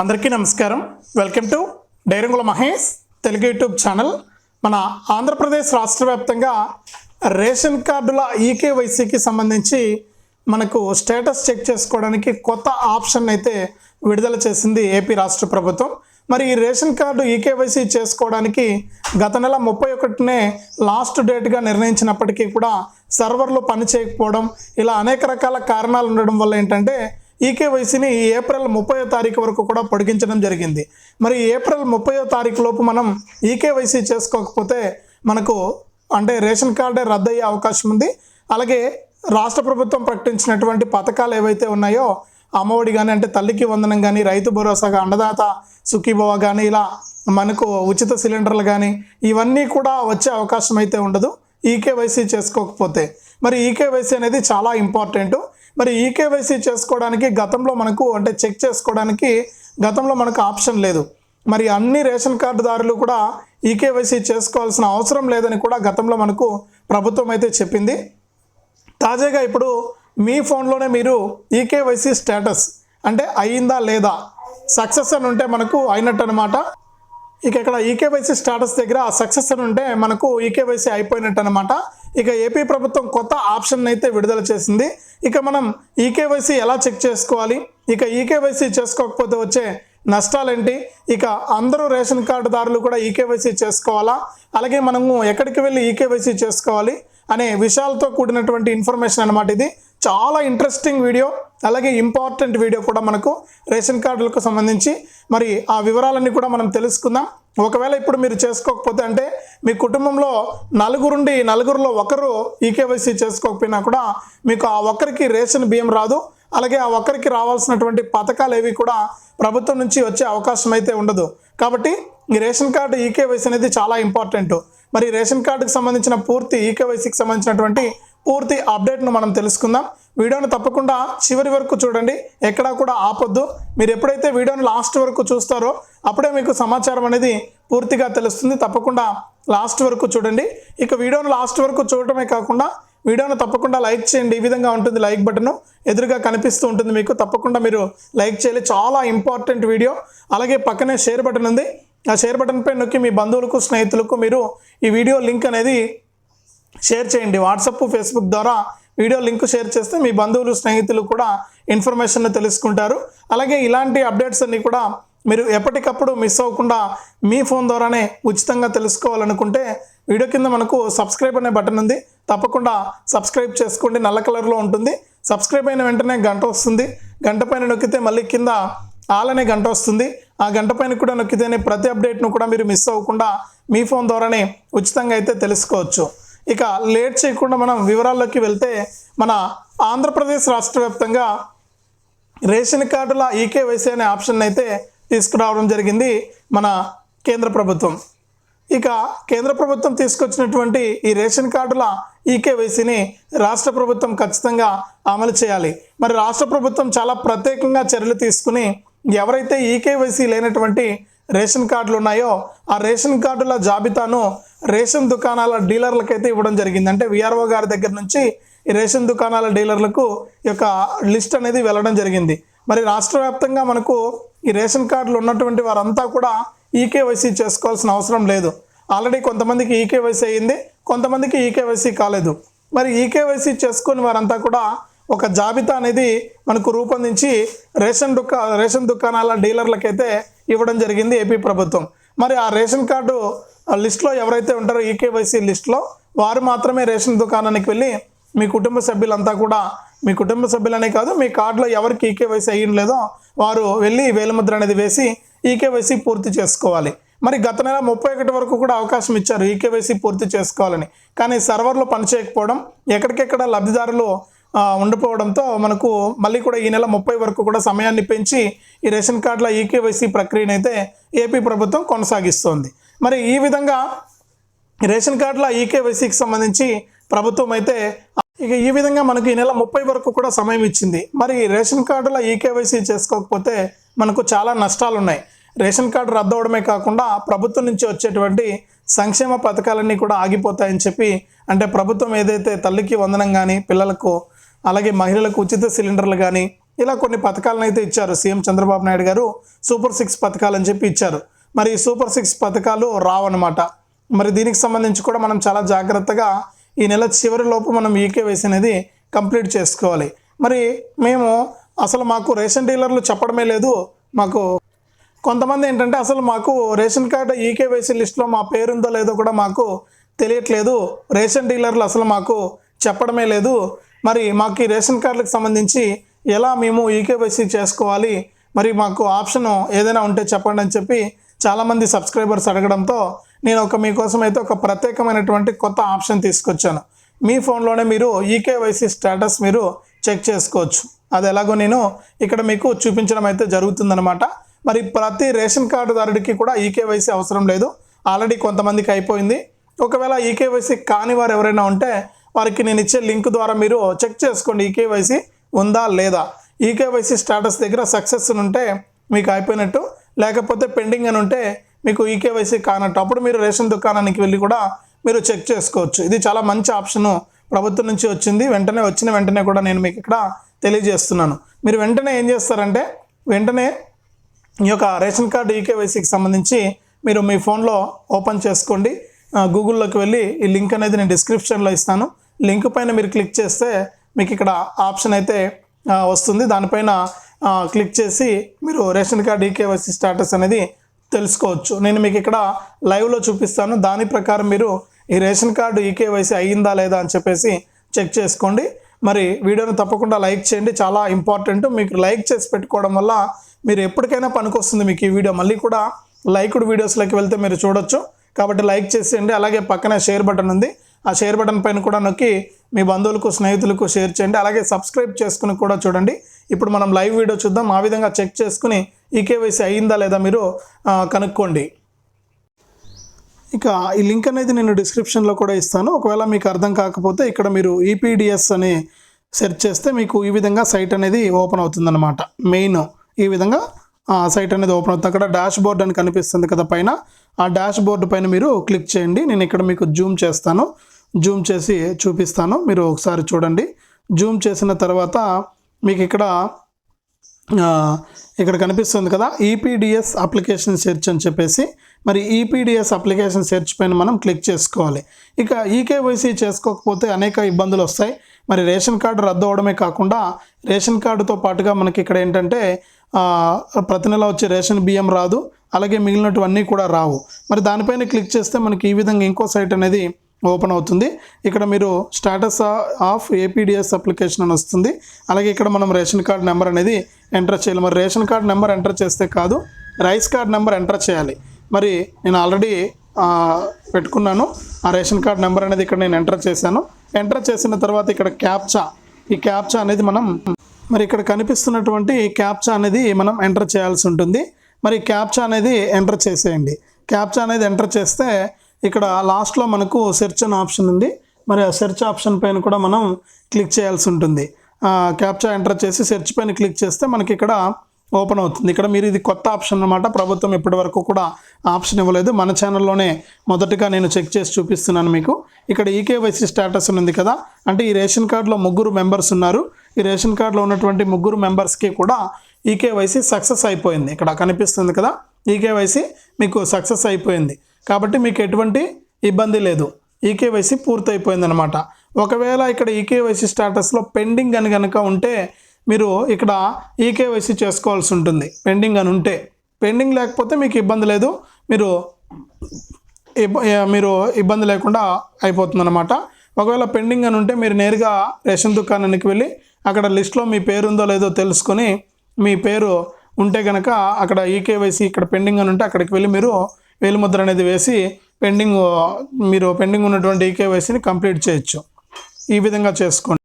అందరికీ నమస్కారం. Welcome to Dairangula Mahesh Telugu YouTube channel. మన ఆంధ్రప్రదేశ్ రాష్ట్ర వ్యాప్తంగా రేషన్ కార్డుల ఈకేవైసీకి సంబంధించి మనకు స్టేటస్ చెక్ చేసుకోవడానికి కొత్త ఆప్షన్ అయితే విడుదల చేసింది ఏపీ రాష్ట్ర ప్రభుత్వం. మరి ఈ రేషన్ కార్డు ఈకేవైసీ చేసుకోవడానికి గత నెల ముప్పై ఒకటినే లాస్ట్ డేట్గా నిర్ణయించినప్పటికీ కూడా సర్వర్లు పనిచేయకపోవడం ఇలా అనేక రకాల కారణాలు ఉండడం వల్ల ఏంటంటే ఈకేవైసీని ఏప్రిల్ ముప్పయో తారీఖు వరకు కూడా పొడిగించడం జరిగింది. మరి ఏప్రిల్ ముప్పయో తారీఖు లోపు మనం ఈకేవైసీ చేసుకోకపోతే మనకు అంటే రేషన్ కార్డే రద్దయ్యే అవకాశం ఉంది. అలాగే రాష్ట్ర ప్రభుత్వం ప్రకటించినటువంటి పథకాలు ఏవైతే ఉన్నాయో అమ్మఒడి కానీ అంటే తల్లికి వందనం కానీ రైతు భరోసాగా అన్నదాత సుఖీభవ కానీ ఇలా మనకు ఉచిత సిలిండర్లు కానీ ఇవన్నీ కూడా వచ్చే అవకాశం అయితే ఉండదు. ఈకేవైసీ చేసుకోకపోతే. మరి ఈకేవైసీ అనేది చాలా ఇంపార్టెంట్. మరి ఈకేవైసీ చేసుకోవడానికి గతంలో మనకు అంటే చెక్ చేసుకోవడానికి గతంలో మనకు ఆప్షన్ లేదు. మరి అన్ని రేషన్ కార్డుదారులు కూడా ఈకేవైసీ చేసుకోవాల్సిన అవసరం లేదని కూడా గతంలో మనకు ప్రభుత్వం అయితే చెప్పింది. తాజాగా ఇప్పుడు మీ ఫోన్లోనే మీరు ఈకేవైసీ స్టేటస్ అంటే అయిందా లేదా సక్సెస్ అని ఉంటే మనకు అయినట్టు అనమాట ఇక ఇక్కడ ఈకేవైసీ స్టేటస్ దగ్గర సక్సెస్ అని ఉంటే మనకు ఈకేవైసీ అయిపోయినట్టు అనమాట ఇక ఏపీ ప్రభుత్వం కొత్త ఆప్షన్ అయితే విడుదల చేసింది. ఇక మనం ఈకేవైసీ ఎలా చెక్ చేసుకోవాలి? ఇక ఈకేవైసీ చేసుకోకపోతే వచ్చే నష్టాలేంటి? ఇక అందరూ రేషన్ కార్డుదారులు కూడా ఈకేవైసీ చేసుకోవాలా? అలాగే మనము ఎక్కడికి వెళ్ళి ఈకేవైసీ చేసుకోవాలి? అనే విషయాలతో కూడినటువంటి ఇన్ఫర్మేషన్ అనమాట ఇది. చాలా ఇంట్రెస్టింగ్ వీడియో అలాగే ఇంపార్టెంట్ వీడియో కూడా మనకు రేషన్ కార్డులకు సంబంధించి. మరి ఆ వివరాలన్నీ కూడా మనం తెలుసుకుందాం. ఒకవేళ ఇప్పుడు మీరు చేసుకోకపోతే అంటే మీ కుటుంబంలో నలుగురుండి నలుగురిలో ఒకరు ఈకేవైసీ చేసుకోకపోయినా కూడా మీకు ఆ ఒక్కరికి రేషన్ బియ్యం రాదు. అలాగే ఆ ఒక్కరికి రావాల్సినటువంటి పథకాలు ఏవి కూడా ప్రభుత్వం నుంచి వచ్చే అవకాశం అయితే ఉండదు. కాబట్టి ఈ రేషన్ కార్డు ఈకేవైసీ అనేది చాలా ఇంపార్టెంట్ మరి రేషన్ కార్డుకు సంబంధించిన పూర్తి ఈకేవైసీకి సంబంధించినటువంటి పూర్తి అప్డేట్ను మనం తెలుసుకుందాం. వీడియోను తప్పకుండా చివరి వరకు చూడండి. ఎక్కడా కూడా ఆపొద్దు. మీరు ఎప్పుడైతే వీడియోను లాస్ట్ వరకు చూస్తారో అప్పుడే మీకు సమాచారం అనేది పూర్తిగా తెలుస్తుంది. తప్పకుండా లాస్ట్ వరకు చూడండి. ఇక వీడియోను లాస్ట్ వరకు చూడటమే కాకుండా వీడియోను తప్పకుండా లైక్ చేయండి. ఈ విధంగా ఉంటుంది లైక్ బటన్. ఎదురుగా కనిపిస్తూ ఉంటుంది మీకు. తప్పకుండా మీరు లైక్ చేయాలి. చాలా ఇంపార్టెంట్ వీడియో. అలాగే పక్కనే షేర్ బటన్ ఉంది. ఆ షేర్ బటన్పై నొక్కి మీ బంధువులకు స్నేహితులకు మీరు ఈ వీడియో లింక్ అనేది షేర్ చేయండి. వాట్సాప్ ఫేస్బుక్ ద్వారా వీడియో లింక్ షేర్ చేస్తే మీ బంధువులు స్నేహితులు కూడా ఇన్ఫర్మేషన్ తెలుసుకుంటారు. అలాగే ఇలాంటి అప్డేట్స్ అన్ని కూడా మీరు ఎప్పటికప్పుడు మిస్ అవ్వకుండా మీ ఫోన్ ద్వారానే ఉచితంగా తెలుసుకోవాలనుకుంటే వీడియో కింద మనకు సబ్స్క్రైబ్ అనే బటన్ ఉంది. తప్పకుండా సబ్స్క్రైబ్ చేసుకోండి. నల్ల కలర్లో ఉంటుంది. సబ్స్క్రైబ్ అయిన వెంటనే గంట వస్తుంది. గంట పైన నొక్కితే మళ్ళీ కింద ఆల్ అనే గంట వస్తుంది. ఆ గంట పైన కూడా నొక్కితేనే ప్రతి అప్డేట్ను కూడా మీరు మిస్ అవ్వకుండా మీ ఫోన్ ద్వారానే ఉచితంగా అయితే తెలుసుకోవచ్చు. ఇక లేట్ చేయకుండా మనం వివరాల్లోకి వెళ్తే మన ఆంధ్రప్రదేశ్ రాష్ట్ర వ్యాప్తంగా రేషన్ కార్డుల ఈకేవైసీ అనే ఆప్షన్ అయితే తీసుకురావడం జరిగింది మన కేంద్ర ప్రభుత్వం. ఇక కేంద్ర ప్రభుత్వం తీసుకొచ్చినటువంటి ఈ రేషన్ కార్డుల ఈకేవైసీని రాష్ట్ర ప్రభుత్వం ఖచ్చితంగా అమలు చేయాలి. మరి రాష్ట్ర ప్రభుత్వం చాలా ప్రత్యేకంగా చర్యలు తీసుకుని ఎవరైతే ఈకేవైసీ లేనటువంటి రేషన్ కార్డులు ఉన్నాయో ఆ రేషన్ కార్డుల జాబితాను రేషన్ దుకాణాల డీలర్లకైతే ఇవ్వడం జరిగింది. అంటే విఆర్ఓ గారి దగ్గర నుంచి ఈ రేషన్ దుకాణాల డీలర్లకు ఈ యొక్క లిస్ట్ అనేది వెళ్ళడం జరిగింది. మరి రాష్ట్ర వ్యాప్తంగా మనకు ఈ రేషన్ కార్డులు ఉన్నటువంటి వారంతా కూడా ఈకేవైసీ చేసుకోవాల్సిన అవసరం లేదు. ఆల్రెడీ కొంతమందికి ఈకేవైసీ అయ్యింది కొంతమందికి ఈకేవైసీ కాలేదు. మరి ఈకేవైసీ చేసుకుని వారంతా కూడా ఒక జాబితా అనేది మనకు రూపొందించి రేషన్ దుకా రేషన్ దుకాణాల డీలర్లకైతే ఇవ్వడం జరిగింది ఏపీ ప్రభుత్వం. మరి ఆ రేషన్ కార్డు లిస్ట్లో ఎవరైతే ఉంటారో ఈకేవైసీ లిస్ట్లో వారు మాత్రమే రేషన్ దుకాణానికి వెళ్ళి మీ కుటుంబ సభ్యులంతా కూడా మీ కుటుంబ సభ్యులనే కాదు మీ కార్డులో ఎవరికి ఈకేవైసీ అయ్యం లేదో వారు వెళ్ళి వేలముద్ర అనేది వేసి ఈకేవైసీ పూర్తి చేసుకోవాలి. మరి గత నెల ముప్పై ఒకటి వరకు కూడా అవకాశం ఇచ్చారు ఈకేవైసీ పూర్తి చేసుకోవాలని. కానీ సర్వర్లు పనిచేయకపోవడం ఎక్కడికెక్కడ లబ్ధిదారులు ఉండిపోవడంతో మనకు మళ్ళీ కూడా ఈ నెల ముప్పై వరకు కూడా సమయాన్ని పెంచి ఈ రేషన్ కార్డుల ఈకేవైసీ ప్రక్రియను అయితే ఏపీ ప్రభుత్వం కొనసాగిస్తోంది. మరి ఈ విధంగా రేషన్ కార్డుల ఈకేవైసీకి సంబంధించి ప్రభుత్వం అయితే ఇక ఈ విధంగా మనకు ఈ నెల ముప్పై వరకు కూడా సమయం ఇచ్చింది. మరి రేషన్ కార్డుల ఈకేవైసీ చేసుకోకపోతే మనకు చాలా నష్టాలు ఉన్నాయి రేషన్ కార్డు రద్దు అవడమే కాకుండా ప్రభుత్వం నుంచి వచ్చేటువంటి సంక్షేమ పథకాలన్నీ కూడా ఆగిపోతాయని చెప్పి అంటే ప్రభుత్వం ఏదైతే తల్లికి వందనం కానీ పిల్లలకు అలాగే మహిళలకు ఉచిత సిలిండర్లు కానీ ఇలా కొన్ని పథకాలను అయితే ఇచ్చారు. సీఎం చంద్రబాబు నాయుడు గారు సూపర్ సిక్స్ పథకాలు అని చెప్పి ఇచ్చారు. మరి సూపర్ సిక్స్ పథకాలు రావన్నమాట. మరి దీనికి సంబంధించి కూడా మనం చాలా జాగ్రత్తగా ఈ నెల చివరి లోపు మనం ఈకేవైసీ అనేది కంప్లీట్ చేసుకోవాలి. మరి మేము అసలు మాకు రేషన్ డీలర్లు చెప్పడమే లేదు. మాకు కొంతమంది ఏంటంటే అసలు మాకు రేషన్ కార్డు ఈకేవైసీ లిస్ట్లో మా పేరుందో లేదో కూడా మాకు తెలియట్లేదు. రేషన్ డీలర్లు అసలు మాకు చెప్పడమే లేదు. మరి మాకు ఈ రేషన్ కార్డులకు సంబంధించి ఎలా మేము ఈకేవైసీ చేసుకోవాలి? మరి మాకు ఆప్షన్ ఏదైనా ఉంటే చెప్పండి అని చెప్పి చాలామంది సబ్స్క్రైబర్స్ అడగడంతో నేను ఒక మీకోసం అయితే ఒక ప్రత్యేకమైనటువంటి కొత్త ఆప్షన్ తీసుకొచ్చాను. మీ ఫోన్లోనే మీరు ఈకేవైసీ స్టేటస్ మీరు చెక్ చేసుకోవచ్చు. అది ఎలాగో నేను ఇక్కడ మీకు చూపించడం అయితే జరుగుతుందనమాట మరి ప్రతి రేషన్ కార్డుదారుడికి కూడా ఈకేవైసీ అవసరం లేదు. ఆల్రెడీ కొంతమందికి అయిపోయింది. ఒకవేళ ఈకేవైసీ కాని వారు ఎవరైనా ఉంటే వారికి నేను ఇచ్చే లింక్ ద్వారా మీరు చెక్ చేసుకోండి ఈకేవైసీ ఉందా లేదా. ఈకేవైసీ స్టేటస్ దగ్గర సక్సెస్ ఉంటే మీకు అయిపోయినట్టు లేకపోతే పెండింగ్ అని ఉంటే మీకు ఈకేవైసీ కానట్టు. అప్పుడు మీరు రేషన్ దుకాణానికి వెళ్ళి కూడా మీరు చెక్ చేసుకోవచ్చు. ఇది చాలా మంచి ఆప్షను. ప్రభుత్వం నుంచి వచ్చింది. వెంటనే వచ్చిన వెంటనే కూడా నేను మీకు ఇక్కడ తెలియజేస్తున్నాను. మీరు వెంటనే ఏం చేస్తారంటే వెంటనే ఈ యొక్క రేషన్ కార్డు ఈకేవైసీకి సంబంధించి మీరు మీ ఫోన్లో ఓపెన్ చేసుకోండి. గూగుల్లోకి వెళ్ళి ఈ లింక్ అనేది నేను డిస్క్రిప్షన్లో ఇస్తాను. లింక్ పైన మీరు క్లిక్ చేస్తే మీకు ఇక్కడ ఆప్షన్ అయితే వస్తుంది. దానిపైన క్లిక్ చేసి మీరు రేషన్ కార్డు ఈకేవైసీ స్టేటస్ అనేది తెలుసుకోవచ్చు. నేను మీకు ఇక్కడ లైవ్లో చూపిస్తాను. దాని ప్రకారం మీరు ఈ రేషన్ కార్డు ఈకేవైసీ అయ్యిందా లేదా అని చెప్పేసి చెక్ చేసుకోండి. మరి వీడియోని తప్పకుండా లైక్ చేయండి. చాలా ఇంపార్టెంట్ మీకు లైక్ చేసి పెట్టుకోవడం వల్ల మీరు ఎప్పటికైనా పనికొస్తుంది మీకు ఈ వీడియో. మళ్ళీ కూడా లైక్డ్ వీడియోస్లోకి వెళ్తే మీరు చూడొచ్చు. కాబట్టి లైక్ చేసేయండి. అలాగే పక్కనే షేర్ బటన్ ఉంది. ఆ షేర్ బటన్ పైన కూడా నొక్కి మీ బంధువులకు స్నేహితులకు షేర్ చేయండి. అలాగే సబ్స్క్రైబ్ చేసుకుని కూడా చూడండి. ఇప్పుడు మనం లైవ్ వీడియో చూద్దాం. ఆ విధంగా చెక్ చేసుకుని ఈ కేవైసీ అయ్యిందా లేదా మీరు కనుక్కోండి. ఇక ఈ లింక్ అనేది నేను డిస్క్రిప్షన్లో కూడా ఇస్తాను. ఒకవేళ మీకు అర్థం కాకపోతే ఇక్కడ మీరు ఈపీడిఎస్ అని సెర్చ్ చేస్తే మీకు ఈ విధంగా సైట్ అనేది ఓపెన్ అవుతుందన్నమాట. మెయిన్ ఈ విధంగా సైట్ అనేది ఓపెన్ అవుతుంది. అక్కడ డాష్ బోర్డ్ అని కనిపిస్తుంది కదా పైన. ఆ డాష్ బోర్డు పైన మీరు క్లిక్ చేయండి. నేను ఇక్కడ మీకు జూమ్ చేస్తాను. జూమ్ చేసి చూపిస్తాను. మీరు ఒకసారి చూడండి. జూమ్ చేసిన తర్వాత మీకు ఇక్కడ ఇక్కడ కనిపిస్తుంది కదా ఈపీడిఎస్ అప్లికేషన్ సెర్చ్ అని చెప్పేసి. మరి ఈపీడిఎస్ అప్లికేషన్ సెర్చ్ పైన మనం క్లిక్ చేసుకోవాలి. ఇక ఈకేవైసీ చేసుకోకపోతే అనేక ఇబ్బందులు వస్తాయి. మరి రేషన్ కార్డు రద్దు అవడమే కాకుండా రేషన్ కార్డుతో పాటుగా మనకి ఇక్కడ ఏంటంటే ప్రతి నెల వచ్చే రేషన్ బియ్యం రాదు. అలాగే మిగిలినటువన్నీ కూడా రావు. మరి దానిపైన క్లిక్ చేస్తే మనకి ఈ విధంగా ఇంకో సైట్ అనేది ఓపెన్ అవుతుంది. ఇక్కడ మీరు స్టాటస్ ఆఫ్ ఏపీడిఎస్ అప్లికేషన్ అని వస్తుంది. అలాగే ఇక్కడ మనం రేషన్ కార్డ్ నెంబర్ అనేది ఎంటర్ చేయాలి. మరి రేషన్ కార్డ్ నెంబర్ ఎంటర్ చేస్తే కాదు రైస్ కార్డ్ నెంబర్ ఎంటర్ చేయాలి. మరి నేను ఆల్రెడీ పెట్టుకున్నాను. ఆ రేషన్ కార్డ్ నెంబర్ అనేది ఇక్కడ నేను ఎంటర్ చేశాను. ఎంటర్ చేసిన తర్వాత ఇక్కడ క్యాప్చా ఈ క్యాప్చా అనేది మనం మరి ఇక్కడ కనిపిస్తున్నటువంటి క్యాప్చా అనేది మనం ఎంటర్ చేయాల్సి ఉంటుంది. మరి క్యాప్చా అనేది ఎంటర్ చేసేయండి. క్యాప్చా అనేది ఎంటర్ చేస్తే ఇక్కడ లాస్ట్లో మనకు సెర్చ్ అనే ఆప్షన్ ఉంది. మరి ఆ సెర్చ్ ఆప్షన్ పైన కూడా మనం క్లిక్ చేయాల్సి ఉంటుంది. క్యాప్చా ఎంటర్ చేసి సెర్చ్ పైన క్లిక్ చేస్తే మనకి ఇక్కడ ఓపెన్ అవుతుంది. ఇక్కడ మీరు ఇది కొత్త ఆప్షన్ అన్నమాట. ప్రభుత్వం ఇప్పటి వరకు కూడా ఆప్షన్ ఇవ్వలేదు. మన ఛానల్లోనే మొదటగా నేను చెక్ చేసి చూపిస్తున్నాను మీకు. ఇక్కడ ఈకేవైసీ స్టేటస్ ఉంది కదా. అంటే ఈ రేషన్ కార్డులో ముగ్గురు మెంబర్స్ ఉన్నారు. ఈ రేషన్ కార్డులో ఉన్నటువంటి ముగ్గురు మెంబర్స్కి కూడా ఈకేవైసీ సక్సెస్ అయిపోయింది. ఇక్కడ కనిపిస్తుంది కదా. ఈకేవైసీ మీకు సక్సెస్ అయిపోయింది. కాబట్టి మీకు ఎటువంటి ఇబ్బంది లేదు. ఈకేవైసీ పూర్తయిపోయిందనమాట ఒకవేళ ఇక్కడ ఈకేవైసీ స్టేటస్లో పెండింగ్ అని కనుక ఉంటే మీరు ఇక్కడ ఈకేవైసీ చేసుకోవాల్సి ఉంటుంది. పెండింగ్ అని ఉంటే. పెండింగ్ లేకపోతే మీకు ఇబ్బంది లేదు. మీరు మీరు ఇబ్బంది లేకుండా అయిపోతుంది అనమాట ఒకవేళ పెండింగ్ అని ఉంటే మీరు నేరుగా రేషన్ దుకాణానికి వెళ్ళి అక్కడ లిస్ట్లో మీ పేరు ఉందో లేదో తెలుసుకొని మీ పేరు ఉంటే కనుక అక్కడ ఈకేవైసీ ఇక్కడ పెండింగ్ అని ఉంటే అక్కడికి వెళ్ళి మీరు వేలిముద్ర అనేది వేసి పెండింగ్ మీరు పెండింగ్ ఉన్నటువంటి ఈకేవైసీని కంప్లీట్ చేయొచ్చు. ఈ విధంగా చేసుకోండి.